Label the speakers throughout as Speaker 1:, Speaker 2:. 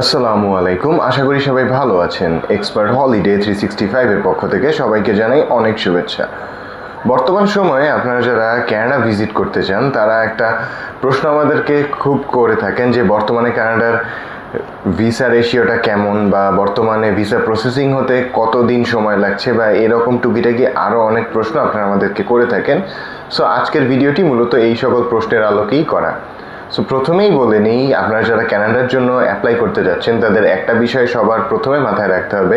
Speaker 1: আসসালামু আলাইকুম। আশা করি সবাই ভালো আছেন। এক্সপার্ট হলিডে থ্রি সিক্সটি ফাইভের পক্ষ থেকে সবাইকে জানাই অনেক শুভেচ্ছা। বর্তমান সময়ে আপনারা যারা ক্যানাডা ভিজিট করতে চান, তারা একটা প্রশ্ন আমাদেরকে খুব করে থাকেন যে বর্তমানে কানাডার ভিসা রেশিওটা কেমন বা বর্তমানে ভিসা প্রসেসিং হতে কতদিন সময় লাগছে বা এরকম টুকিটাকি আরও অনেক প্রশ্ন আপনারা আমাদেরকে করে থাকেন। সো আজকের ভিডিওটি মূলত এই সকল প্রশ্নের আলোকেই করা। সো প্রথমেই বলে নিই, আপনারা যারা ক্যানাডার জন্য অ্যাপ্লাই করতে যাচ্ছেন, তাদের একটা বিষয় সবার প্রথমে মাথায় রাখতে হবে।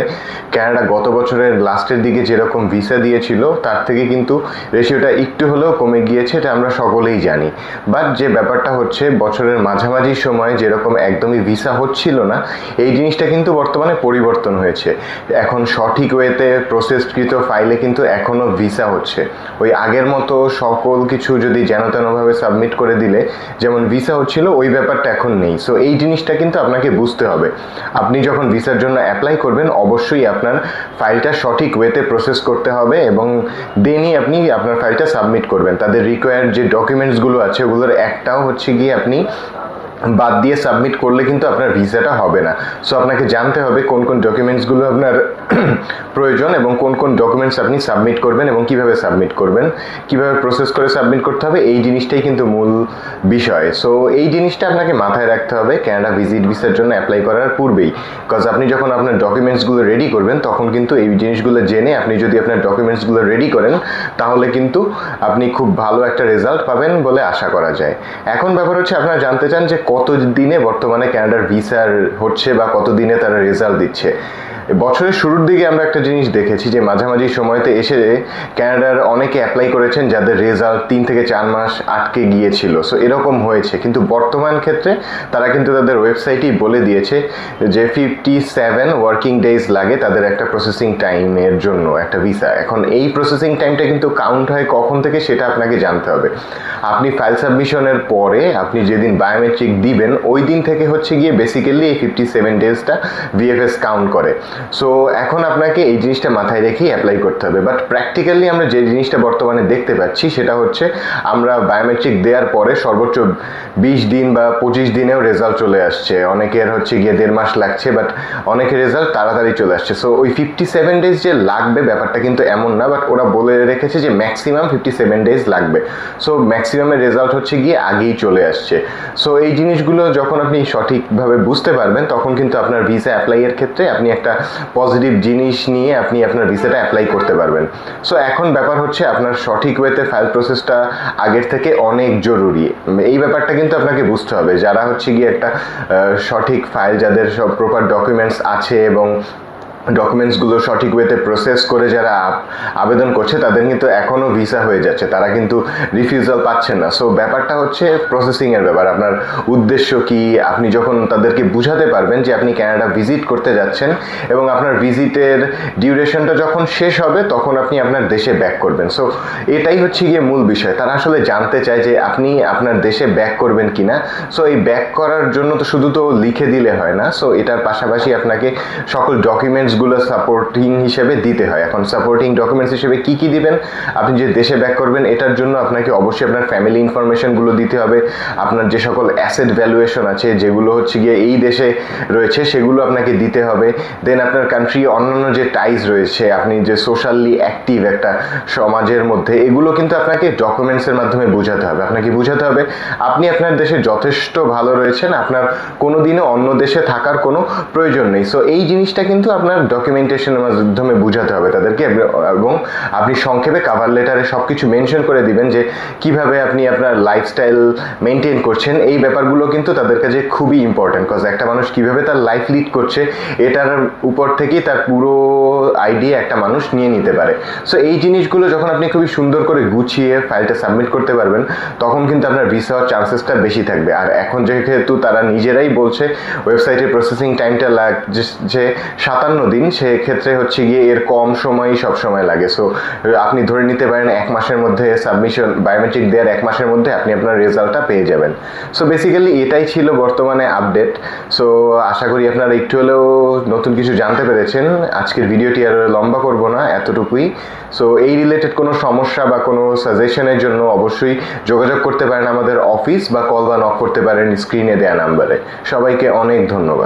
Speaker 1: ক্যানাডা গত বছরের লাস্টের দিকে যেরকম ভিসা দিয়েছিল, তার থেকে কিন্তু রেশিওটা একটু হলেও কমে গিয়েছে, এটা আমরা সকলেই জানি। বাট যে ব্যাপারটা হচ্ছে, বছরের মাঝামাঝি সময় যেরকম একদমই ভিসা হচ্ছিল না, এই জিনিসটা কিন্তু বর্তমানে পরিবর্তন হয়েছে। এখন সঠিক ওয়েতে প্রসেসকৃত ফাইলে কিন্তু এখনও ভিসা হচ্ছে। ওই আগের মতো সকল কিছু যদি যেন তেনভাবে সাবমিট করে দিলে, যেমন ভিসা হচ্ছিল ওই ব্যাপারটা এখন নেই। সো এই জিনিসটা কিন্তু আপনাকে বুঝতে হবে। আপনি যখন ভিসার জন্য অ্যাপ্লাই করবেন, অবশ্যই আপনার ফাইলটা সঠিক ওয়েতে প্রসেস করতে হবে এবং দেনই আপনি আপনার ফাইলটা সাবমিট করবেন। তাদের রিকোয়ার্ড যে ডকুমেন্টসগুলো আছে, ওগুলোর একটাও হচ্ছে গিয়ে আপনি বাদ দিয়ে সাবমিট করলে কিন্তু আপনার ভিসাটা হবে না। সো আপনাকে জানতে হবে কোন কোন ডকুমেন্টসগুলো আপনার প্রয়োজন এবং কোন কোন ডকুমেন্টস আপনি সাবমিট করবেন এবং কীভাবে সাবমিট করবেন। কীভাবে প্রসেস করে সাবমিট করতে হবে, এই জিনিসটাই কিন্তু মূল বিষয়। সো এই জিনিসটা আপনাকে মাথায় রাখতে হবে ক্যানাডা ভিজিট ভিসার জন্য অ্যাপ্লাই করার পূর্বেই। বিকজ আপনি যখন আপনার ডকুমেন্টসগুলো রেডি করবেন, তখন কিন্তু এই জিনিসগুলো জেনে আপনি যদি আপনার ডকুমেন্টসগুলো রেডি করেন, তাহলে কিন্তু আপনি খুব ভালো একটা রেজাল্ট পাবেন বলে আশা করা যায়। এখন ব্যাপার হচ্ছে, আপনারা জানতে চান যে কত দিনে বর্তমানে ক্যানাডার ভিসার হচ্ছে বা কত দিনে তারা রেজাল্ট দিচ্ছে? বছরের শুরুর দিকে আমরা একটা জিনিস দেখেছি যে মাঝামাঝি সময়তে এসে ক্যানাডার অনেকে অ্যাপ্লাই করেছেন যাদের রেজাল্ট তিন থেকে চার মাস আটকে গিয়েছিল। সো এরকম হয়েছে। কিন্তু বর্তমান ক্ষেত্রে তারা কিন্তু তাদের ওয়েবসাইটেই বলে দিয়েছে যে ফিফটি সেভেন ওয়ার্কিং ডেজ লাগে তাদের একটা প্রসেসিং টাইমের জন্য, একটা ভিসা এখন এই প্রসেসিং টাইমটা কিন্তু কাউন্ট হয় কখন থেকে সেটা আপনাকে জানতে হবে। আপনি ফাইল সাবমিশনের পরে আপনি যেদিন বায়োমেট্রিক দিবেন, ওই দিন থেকে হচ্ছে গিয়ে বেসিক্যালি এই ফিফটি সেভেন ডেজটা ভিএফএস কাউন্ট করে। সো এখন আপনাকে এই জিনিসটা মাথায় রেখেই অ্যাপ্লাই করতে হবে। বাট প্র্যাকটিক্যালি আমরা যে জিনিসটা বর্তমানে দেখতে পাচ্ছি, সেটা হচ্ছে আমরা বায়োমেট্রিক দেওয়ার পরে সর্বোচ্চ বিশ দিন বা পঁচিশ দিনেও রেজাল্ট চলে আসছে। অনেকের হচ্ছে গিয়ে দেড় মাস লাগছে বাট অনেকের রেজাল্ট তাড়াতাড়ি চলে আসছে। সো ওই ফিফটি সেভেন ডেজ যে লাগবে ব্যাপারটা কিন্তু এমন না বাট ওরা বলে রেখেছে যে ম্যাক্সিমাম ফিফটি সেভেন ডেজ লাগবে সো ম্যাক্সিমামের রেজাল্ট হচ্ছে গিয়ে আগেই চলে আসছে। সো এই জিনিসগুলো যখন আপনি সঠিকভাবে বুঝতে পারবেন, তখন কিন্তু আপনার ভিসা অ্যাপ্লাইয়ের ক্ষেত্রে আপনি একটা পজিটিভ জিনিস নিয়ে আপনি আপনার ভিসাটা অ্যাপ্লাই করতে পারবেন। সো এখন ব্যাপার হচ্ছে আপনার সঠিক ওয়েতে ফাইল প্রসেসটা আগের থেকে অনেক জরুরি। এই ব্যাপারটা কিন্তু আপনাকে বুঝতে হবে। যারা হচ্ছে গিয়ে একটা সঠিক ফাইল যাদের সব প্রপার ডকুমেন্টস আছে এবং ডকুমেন্টসগুলো সঠিক ওয়েতে প্রসেস করে যারা আবেদন করছে, তাদের কিন্তু এখনও ভিসা হয়ে যাচ্ছে। তারা কিন্তু রিফিউজাল পাচ্ছেন না। সো ব্যাপারটা হচ্ছে প্রসেসিংয়ের ব্যাপার। আপনার উদ্দেশ্য কি? আপনি যখন তাদেরকে বুঝাতে পারবেন যে আপনি ক্যানাডা ভিজিট করতে যাচ্ছেন এবং আপনার ভিজিটের ডিউরেশনটা যখন শেষ হবে, তখন আপনি আপনার দেশে ব্যাক করবেন। সো এটাই হচ্ছে গিয়ে মূল বিষয়। তারা আসলে জানতে চায় যে আপনি আপনার দেশে ব্যাক করবেন কিনা। সো এই ব্যাক করার জন্য তো শুধু তো লিখে দিলে হয় না। সো এটার পাশাপাশি আপনাকে সকল ডকুমেন্টসগুলো সাপোর্টিং হিসেবে দিতে হয়। এখন সাপোর্টিং ডকুমেন্টস হিসেবে কি কি দিবেন? আপনি যে দেশে ব্যাক করবেন, এটার জন্য আপনাকে অবশ্যই আপনার ফ্যামিলি ইনফরমেশনগুলো দিতে হবে। আপনার যে সকল অ্যাসেট ভ্যালুয়েশন আছে, যেগুলো হচ্ছে গিয়ে এই দেশে রয়েছে, সেগুলো আপনাকে দিতে হবে। দেন আপনার কান্ট্রি অন্যান্য যে টাইজ রয়েছে, আপনি যে সোশ্যালি অ্যাক্টিভ একটা সমাজের মধ্যে, এগুলো কিন্তু আপনাকে ডকুমেন্টসের মাধ্যমে বোঝাতে হবে। আপনাকে বোঝাতে হবে, আপনি আপনার দেশে যথেষ্ট ভালো রয়েছেন, আপনার কোনো দিনও অন্য দেশে থাকার কোনো প্রয়োজন নেই। সো এই জিনিসটা কিন্তু আপনার ডকুমেন্টেশনের মাধ্যমে বোঝাতে হবে তাদেরকে, এবং- আপনি সংক্ষেপে কাভার লেটারে সব কিছু মেনশন করে দিবেন যে কীভাবে আপনি আপনার লাইফস্টাইল মেনটেন করছেন। এই ব্যাপারগুলো কিন্তু তাদের কাছে খুবই ইম্পর্টেন্ট কজ একটা মানুষ কীভাবে তার লাইফ লিড করছে, এটার উপর থেকেই তার পুরো আইডিয়া একটা মানুষ নিয়ে নিতে পারে। সো এই জিনিসগুলো যখন আপনি খুবই সুন্দর করে গুছিয়ে ফাইলটা সাবমিট করতে পারবেন, তখন কিন্তু আপনার ভিসা হওয়ার চান্সেসটা বেশি থাকবে। আর এখন যেহেতু তারা নিজেরাই বলছে ওয়েবসাইটের প্রসেসিং টাইমটা লাগছে সাতান্ন দিন, সেক্ষেত্রে হচ্ছে গিয়ে এর কম সময়ই সব সময় লাগে। সো আপনি ধরে নিতে পারেন এক মাসের মধ্যে সাবমিশন বায়োমেট্রিক দেওয়ার এক মাসের মধ্যে আপনি আপনার রেজাল্টটা পেয়ে যাবেন। সো বেসিক্যালি এটাই ছিল বর্তমানে আপডেট সো আশা করি আপনারা একটু হলেও নতুন কিছু জানতে পেরেছেন। আজকের ভিডিওটি আর লম্বা করব না, এতটুকুই। সো এই রিলেটেড কোনো সমস্যা বা কোনো সাজেশনের জন্য অবশ্যই যোগাযোগ করতে পারেন আমাদের অফিস বা কল বা নক করতে পারেন স্ক্রিনে দেওয়া নাম্বারে সবাইকে অনেক ধন্যবাদ।